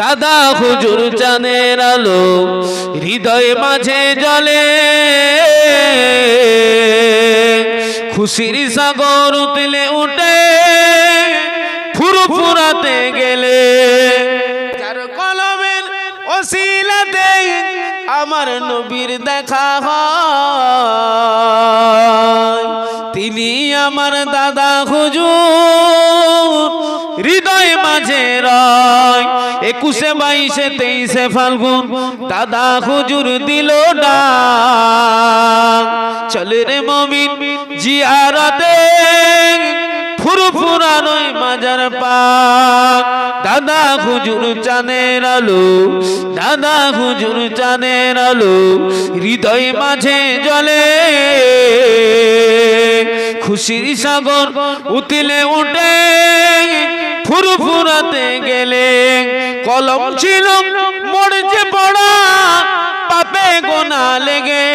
দাদা হুজুর চানের আলো হৃদয় মাঝে জলে খুশির সাগর উতলে উঠে ফুরু ফুরাতে গেলে। যার কলমের আমার নবীর দেখা হয়। তিনি আমার দাদা হুজুর হৃদয় মাঝে রয়। একুশে বাইশে তেইশে ফাল্গুন, দাদা হুজুর দিল চলে রে মমিন, জিয়ারতে ফুরু ফুরানোই মাজার পাক। দাদা হুজুর চানের আলো, দাদা হুজুর চানের আলো, হৃদয় মাঝে জলে খুশির সাগর উতিলে উঠে ফুরু ফুরাতে গেলে। কলম ছিল মরছে পড়া পাপে গোনা লেগে।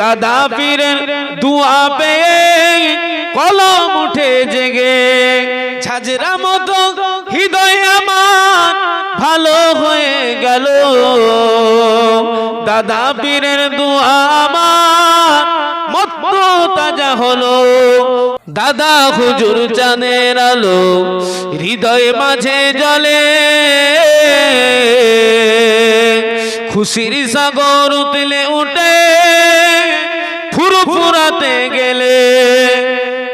দাদা পীরের দুয়া পেয়ে কলম উঠে জেগে। ঝাঁঝরা মতো হৃদয় আমার ভালো হয়ে গেল। দাদা পীরের দুয়া আমার মত তাজা হলো। দাদা হুজুর চানের আলো, হৃদয় মাঝে জলে খুশির সাগর উতলে উঠে ফুরু ফুরাতে গেলে।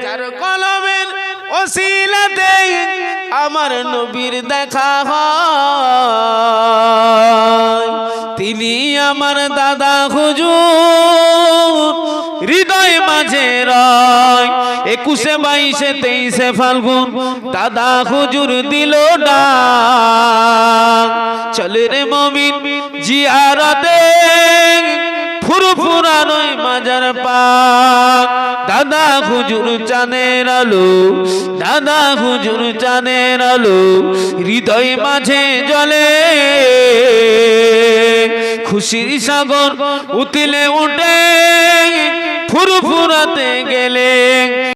যার কলমের ওসিলাতে আমার নবীর দেখা হয়। তিনি আমার দাদা হুজুর, হৃদয় মাঝে রয় একুশে বাইশে তেইশে ফাল্গুন, দাদা হুজুর দিল ডাক। চলে রে মমিন, জিয়ারতে ফুরু ফুরানোই মাজার পাক। দাদা হুজুর চানের আলো, দাদা হুজুর চানের আলো, হৃদয় মাঝে জলে খুশির সাগর উতলে উঠে, ফুরু ফুরাতে গেলে।